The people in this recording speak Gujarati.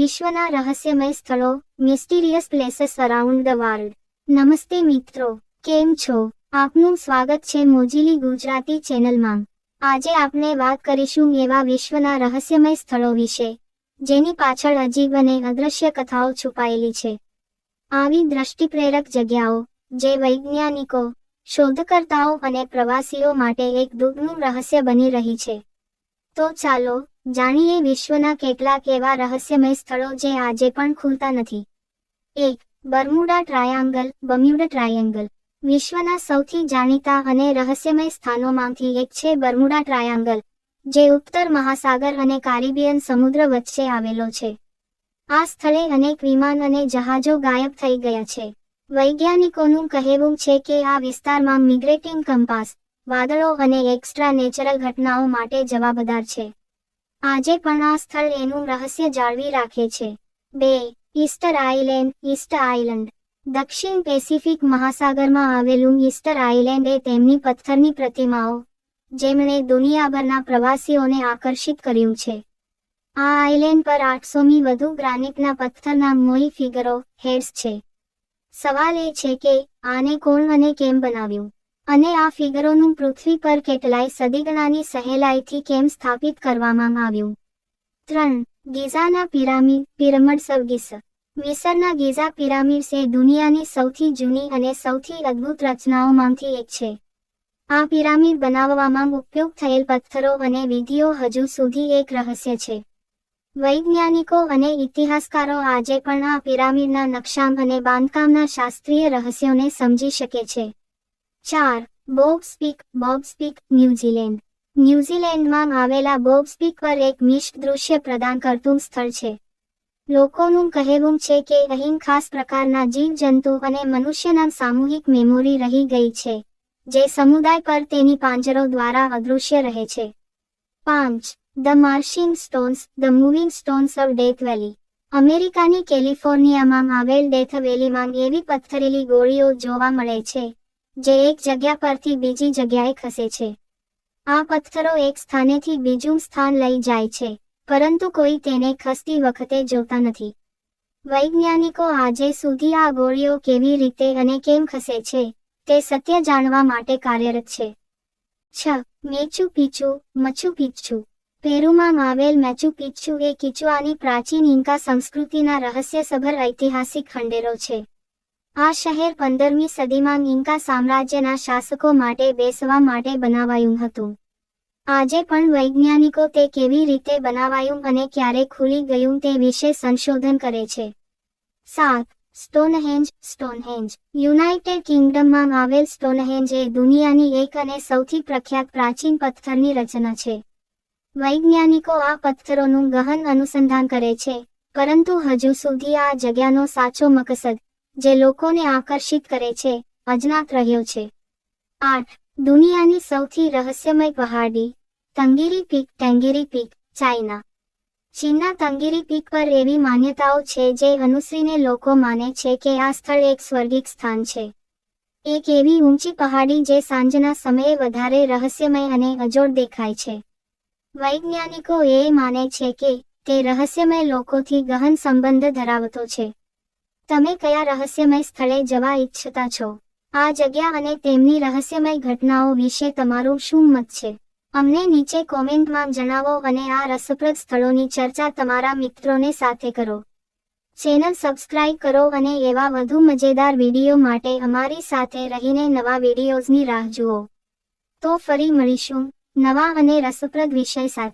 વિશ્વના રહસ્યમય સ્થળો mysterious places around the world નમસ્તે મિત્રો, કેમ છો? આપનું સ્વાગત છે મોજીલી ગુજરાતી ચેનલમાં. આજે આપણે વાત કરીશું એવા વિશ્વના રહસ્યમય સ્થળો વિશે, જેની પાછળ અજીબ અને અદ્રશ્ય કથાઓ છુપાયેલી છે. આવી દ્રષ્ટિપ્રેરક જગ્યાઓ, જે વૈજ્ઞાનિકો, શોધકર્તાઓ અને પ્રવાસીઓ માટે એક દુઃખનું રહસ્ય બની રહી છે. તો ચાલો, જાણીએ વિશ્વના કેટલાક એવા રહસ્યમય સ્થળો જે આજે પણ ખુલતા નથી. એક, બર્મુડા ટ્રાયાંગલ બમ્યુડા ટ્રાયેંગલ. વિશ્વના સૌથી જાણીતા અને રહસ્યમય સ્થાનોમાંથી એક છે બર્મુડા ટ્રાયાંગલ, જે ઉત્તર મહાસાગર અને કારિબિયન સમુદ્ર વચ્ચે આવેલો છે. આ સ્થળે અનેક વિમાન અને જહાજો ગાયબ થઈ ગયા છે. વૈજ્ઞાનિકોનું કહેવું છે કે આ વિસ્તારમાં મિગ્રેટિંગ કંપાસ વાદળો અને એક્સ્ટ્રા નેચરલ ઘટનાઓ માટે જવાબદાર છે. આજે પણ આ સ્થળ એનું રહસ્ય જાળવી રાખે છે. બે ઈસ્ટર આઇલેન્ડ ઈસ્ટ આઇલેન્ડ દક્ષિણ પેસિફિક મહાસાગરમાં આવેલું ઈસ્ટર આઇલેન્ડ એ તેમની પથ્થરની પ્રતિમાઓ, જેમણે દુનિયાભરના પ્રવાસીઓને આકર્ષિત કર્યું છે. આ આઇલેન્ડ પર આઠસોમી વધુ ગ્રાનિટના પથ્થરના મોઈ ફિગરો હેડ્સ છે. સવાલ એ છે કે આને કોણ અને કેમ બનાવ્યું? અને આ ફિગરોનું પૃથ્વી પર કેટલાય સદીગણાની સહેલાઈથી કેમ સ્થાપિત કરવામાં આવ્યું? ત્રણ, ગીઝાના પિરામિડ પિરામિડ્સ ઓફ ગીઝ મિસરના ગીઝા પિરામિડ્સ એ દુનિયાની સૌથી જૂની અને સૌથી અદ્ભુત રચનાઓમાંથી એક છે. આ પિરામિડ બનાવવામાં ઉપયોગ થયેલ પથ્થરો અને વિધિઓ હજુ સુધી એક રહસ્ય છે. વૈજ્ઞાનિકો અને ઇતિહાસકારો આજે પણ આ પિરામિડના નકશા અને બાંધકામના શાસ્ત્રીય રહસ્યોને સમજી શકે છે. ચાર બોબ્સ પીક બોબ્સ પીક ન્યૂઝીલેન્ડ. ન્યૂઝીલેન્ડમાં આવેલા બોબ્સ પીક પર એક મિશ્ર દૃશ્ય પ્રદાન કરતું સ્થળ છે. લોકોનું કહેવું છે કે અહીં ખાસ પ્રકારના જીવજંતુ અને મનુષ્યના સામૂહિક મેમોરી રહી ગઈ છે, જે સમુદાય પર તેની પાંજરો દ્વારા અદૃશ્ય રહે છે. પાંચ, the marching stones, the moving stones of Death Valley. અમેરિકાની કેલિફોર્નિયામાં આવેલ ડેથ વેલીમાં એવી પથ્થરેલી ગોળીઓ જોવા મળે છે જે એક જગ્યા પરથી બીજી જગ્યાએ ખસે છે. આ પથ્થરો એક સ્થાનેથી બીજું સ્થાન લઈ જાય છે, પરંતુ કોઈ તેને ખસતી વખતે જોતા નથી. વૈજ્ઞાનિકો આજે સુધી આ ગોળીઓ કેવી રીતે અને કેમ ખસે છે, તે સત્ય જાણવા માટે કાર્યરત છે. છ. મેચુ પીચુ, મચુ પીચ્છુ. પેરુમાં આવેલ મેચુ પિચ્છુ એ કિચુઆની પ્રાચીન ઇન્કા સંસ્કૃતિના રહસ્યસભર ઐતિહાસિક ખંડેરો છે. આ શહેર પંદરમી સદીમાં ઇન્કા સામ્રાજ્યના શાસકો માટે બેસવા માટે બનાવાયું હતું. આજે પણ વૈજ્ઞાનિકો તે કેવી રીતે બનાવાયું અને ક્યારે ખુલી ગયું તે વિશે સંશોધન કરે છે. સાત સ્ટોનહેન્જ સ્ટોનહેન્જ યુનાઇટેડ કિંગડમમાં આવેલ સ્ટોનહેન્જ એ દુનિયાની એક અને સૌથી પ્રખ્યાત પ્રાચીન પથ્થરની રચના છે. વૈજ્ઞાનિકો આ પથ્થરોનું ગહન અનુસંધાન કરે છે, પરંતુ હજુ સુધી આ જગ્યાનો સાચો મકસદ જે લોકોને આકર્ષિત કરે છે, અજ્ઞાત રહ્યો છે. આઠ. દુનિયાની સૌથી રહસ્યમય પહાડી, તંગીરી પીક ટેંગીરી પીક, ચાઇના. ચીનના તંગીરી પીક પર એવી માન્યતાઓ છે જે અનુસરીને લોકો માને છે કે આ સ્થળ એક સ્વર્ગિક સ્થાન છે. એક એવી ઊંચી પહાડી જે સાંજના સમયે વધારે રહસ્યમય અને અજોડ દેખાય છે. વૈજ્ઞાનિકો એ માને છે કે તે રહસ્યમય લોકોથી ગહન સંબંધ ધરાવતો છે. તમે કયા રહસ્યમય સ્થળે જવા ઈચ્છતા છો? આ જગ્યા અને તેમની રહસ્યમય ઘટનાઓ વિશે તમારું શું મત છે? અમને નીચે કોમેન્ટમાં જણાવો અને આ રસપ્રદ સ્થળોની ચર્ચા તમારા મિત્રોને સાથે કરો. ચેનલ સબસ્ક્રાઇબ કરો અને એવા વધુ મજેદાર વીડિયો માટે અમારી સાથે રહીને નવા વિડીયોઝની રાહ જુઓ. તો ફરી મળીશું નવા અને રસપ્રદ વિષય સાથે.